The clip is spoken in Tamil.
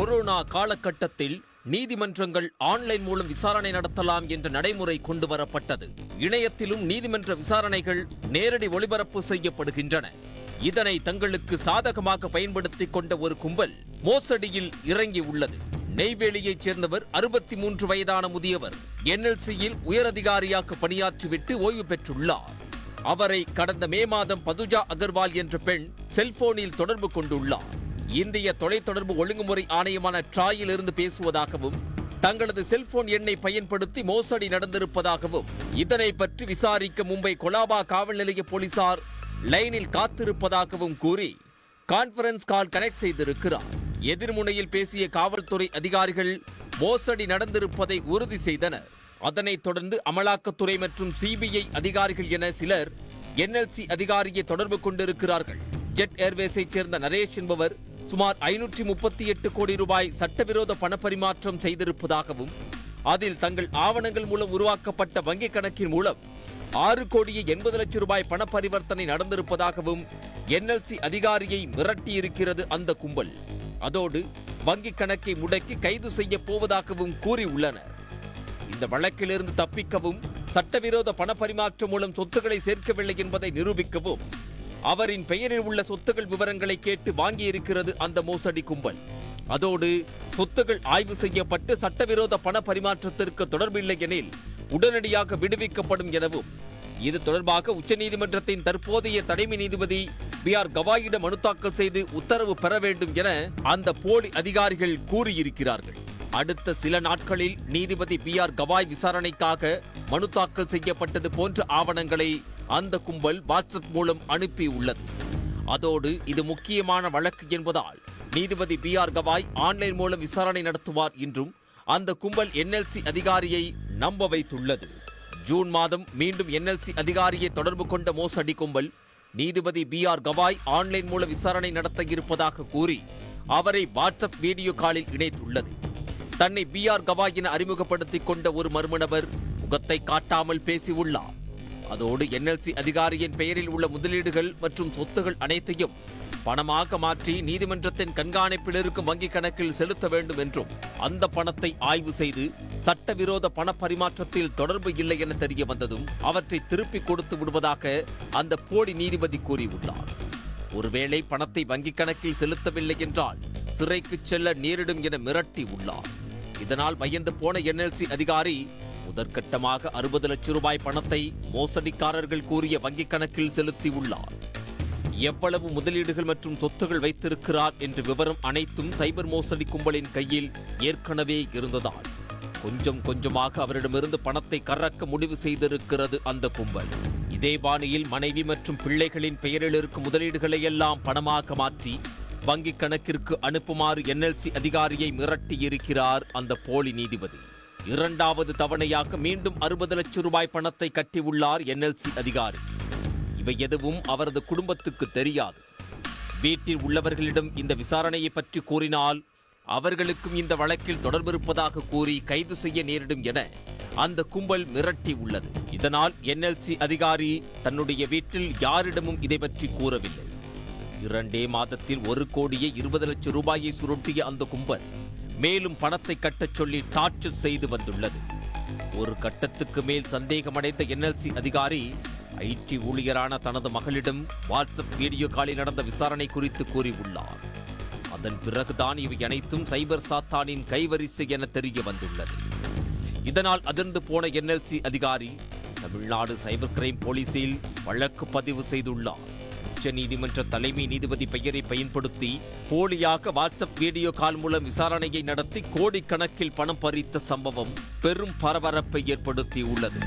கொரோனா காலகட்டத்தில் நீதிமன்றங்கள் ஆன்லைன் மூலம் விசாரணை நடத்தலாம் என்ற நடைமுறை கொண்டு வரப்பட்டது இணையத்திலும் நீதிமன்ற விசாரணைகள் நேரடி ஒளிபரப்பு செய்யப்படுகின்றன. இதனை தங்களுக்கு சாதகமாக பயன்படுத்திக் கொண்ட ஒரு கும்பல் மோசடியில் இறங்கி உள்ளது. நெய்வேலியைச் சேர்ந்தவர் அறுபத்தி மூன்று வயதான முதியவர் என்எல்சியில் உயரதிகாரியாக பணியாற்றிவிட்டு ஓய்வு பெற்றுள்ளார். அவரை கடந்த மே மாதம் பதுஜா அகர்வால் என்ற பெண் செல்போனில் தொடர்பு கொண்டுள்ளார். இந்திய தொலைத்தொடர்பு ஒழுங்குமுறை ஆணையமான ட்ராயில் இருந்து பேசுவதாகவும் தங்களது செல்போன் எண்ணை பயன்படுத்தி மோசடி நடந்திருப்பதாகவும் இதனை பற்றி விசாரிக்க மும்பை கொலாபா காவல் நிலைய போலீசார் லைனில் காத்திருப்பதாகவும் கூறி கான்ஃபரன்ஸ் கால் கனெக்ட் செய்திருக்கிறார். எதிர்முனையில் பேசிய காவல்துறை அதிகாரிகள் மோசடி நடந்திருப்பதை உறுதி செய்தனர். அதனைத் தொடர்ந்து அமலாக்கத்துறை மற்றும் சிபிஐ அதிகாரிகள் என சிலர் என்எல்சி அதிகாரியை தொடர்பு கொண்டிருக்கிறார்கள். ஜெட் ஏர்வேஸைச் சேர்ந்த நரேஷ் என்பவர் சுமார் ஐநூற்றி முப்பத்தி எட்டு கோடி ரூபாய் சட்டவிரோத பணப்பரிமாற்றம் செய்திருப்பதாகவும் அதில் தங்கள் ஆவணங்கள் மூலம் உருவாக்கப்பட்ட வங்கிக் கணக்கின் மூலம் ஆறு கோடியே எண்பது லட்சம் ரூபாய் பண பரிவர்த்தனை நடந்திருப்பதாகவும் என்எல்சி அதிகாரியை மிரட்டியிருக்கிறது அந்த கும்பல். அதோடு வங்கிக் கணக்கை முடக்கி கைது செய்ய போவதாகவும் கூறியுள்ளனர். இந்த வழக்கிலிருந்து தப்பிக்கவும் சட்டவிரோத பண பரிமாற்றம் மூலம் சொத்துக்களை சேர்க்கவில்லை என்பதை நிரூபிக்கவும் அவரின் பெயரில் உள்ள சொத்துகள் விவரங்களை கேட்டு வாங்கியிருக்கிறது அந்த மோசடி கும்பல். அதோடு சொத்துகள் ஆய்வு செய்யப்பட்டு சட்டவிரோத பண பரிமாற்றத்திற்கு தொடர்பில்லை எனில் உடனடியாக விடுவிக்கப்படும் எனவும் இது தொடர்பாக உச்சநீதிமன்றத்தின் தற்போதைய தலைமை நீதிபதி பி ஆர் கவாயிடம் மனு தாக்கல் செய்து உத்தரவு பெற வேண்டும் என அந்த போலி அதிகாரிகள் கூறியிருக்கிறார்கள். அடுத்த சில நாட்களில் நீதிபதி பி ஆர் கவாய் விசாரணைக்காக மனு தாக்கல் செய்யப்பட்டது போன்ற ஆவணங்களை அந்த கும்பல் வாட்ஸ்அப் மூலம் அனுப்பியுள்ளது. அதோடு இது முக்கியமான வழக்கு என்பதால் நீதிபதி பி ஆர் கவாய் ஆன்லைன் மூலம் விசாரணை நடத்துவார் என்றும் அந்த கும்பல் என்எல்சி அதிகாரியை நம்ப வைத்துள்ளது. ஜூன் மாதம் மீண்டும் என்எல்சி அதிகாரியை தொடர்பு கொண்ட மோசடி கும்பல் நீதிபதி பி ஆர் கவாய் ஆன்லைன் மூலம் விசாரணை நடத்த இருப்பதாக கூறி அவரை வாட்ஸ்அப் வீடியோ காலில் இணைத்துள்ளது. தன்னை பி ஆர் கவாய் என அறிமுகப்படுத்திக் கொண்ட ஒரு மர்ம நபர் முகத்தை காட்டாமல் பேசியுள்ளார். அதோடு என்எல்சி அதிகாரியின் பெயரில் உள்ள முதலீடுகள் மற்றும் சொத்துகள் அனைத்தையும் பணமாக மாற்றி நீதிமன்றத்தின் கண்காணிப்பில் இருக்கும் வங்கிக் கணக்கில் செலுத்த வேண்டும் என்றும் அந்த பணத்தை ஆய்வு செய்து சட்டவிரோத பண பரிமாற்றத்தில் தொடர்பு இல்லை என தெரிய வந்ததும் அவற்றை திருப்பிக் கொடுத்து விடுவதாக அந்த போலி நீதிபதி கூறியுள்ளார். ஒருவேளை பணத்தை வங்கிக் கணக்கில் செலுத்தவில்லை என்றால் சிறைக்கு செல்ல நேரிடும் என மிரட்டி உள்ளார். இதனால் பயந்து போன என்எல்சி அதிகாரி முதற்கட்டமாக அறுபது லட்சம் ரூபாய் பணத்தை மோசடிக்காரர்கள் கூறிய வங்கிக் கணக்கில் செலுத்தியுள்ளார். எவ்வளவு முதலீடுகள் மற்றும் சொத்துகள் வைத்திருக்கிறார் என்ற விவரம் அனைத்தும் சைபர் மோசடி கும்பலின் கையில் ஏற்கனவே இருந்ததால் கொஞ்சம் கொஞ்சமாக அவரிடமிருந்து பணத்தை கறக்க முடிவு செய்திருக்கிறது அந்த கும்பல். இதே பாணியில் மனைவி மற்றும் பிள்ளைகளின் பெயரில் இருக்கும் முதலீடுகளை எல்லாம் பணமாக மாற்றி வங்கிக் கணக்கிற்கு அனுப்புமாறு என்எல்சி அதிகாரியை மிரட்டியிருக்கிறார் அந்த போலி நீதிபதி. இரண்டாவது தவணையாக மீண்டும் அறுபது லட்சம் ரூபாய் பணத்தை கட்டியுள்ளார் என்எல்சி அதிகாரி. இவை எதுவும் அவரது குடும்பத்துக்கு தெரியாது. வீட்டில் உள்ளவர்களிடம் இந்த விசாரணையை பற்றி கூறினால் அவர்களுக்கும் இந்த வழக்கில் தொடர்பு இருப்பதாக கூறி கைது செய்ய நேரிடும் என அந்த கும்பல் மிரட்டி உள்ளது. இதனால் என்எல்சி அதிகாரி தன்னுடைய வீட்டில் யாரிடமும் இதை பற்றி கூறவில்லை. இரண்டே மாதத்தில் ஒரு கோடியே இருபது லட்சம் ரூபாயை சுருட்டிய அந்த கும்பல் மேலும் பணத்தை கட்டச் சொல்லி டார்ச்சர் செய்து வந்துள்ளது. ஒரு கட்டத்துக்கு மேல் சந்தேகமடைந்த என்எல்சி அதிகாரி ஐடி ஊழியரான தனது மகளிடம் வாட்ஸ்அப் வீடியோ காலில் நடந்த விசாரணை குறித்து கூறியுள்ளார். அதன் பிறகுதான் இவை அனைத்தும் சைபர் சாத்தானின் கைவரிசை என தெரிய வந்துள்ளது. இதனால் அதிர்ந்து போன என்எல்சி அதிகாரி தமிழ்நாடு சைபர் கிரைம் போலீசில் வழக்கு பதிவு செய்துள்ளார். உச்ச நீதிமன்ற தலைமை நீதிபதி பெயரை பயன்படுத்தி போலியாக வாட்ஸ்அப் வீடியோ கால் மூலம் விசாரணையை நடத்தி கோடிக்கணக்கில் பணம் பறித்த சம்பவம் பெரும் பரபரப்பை ஏற்படுத்தியுள்ளது.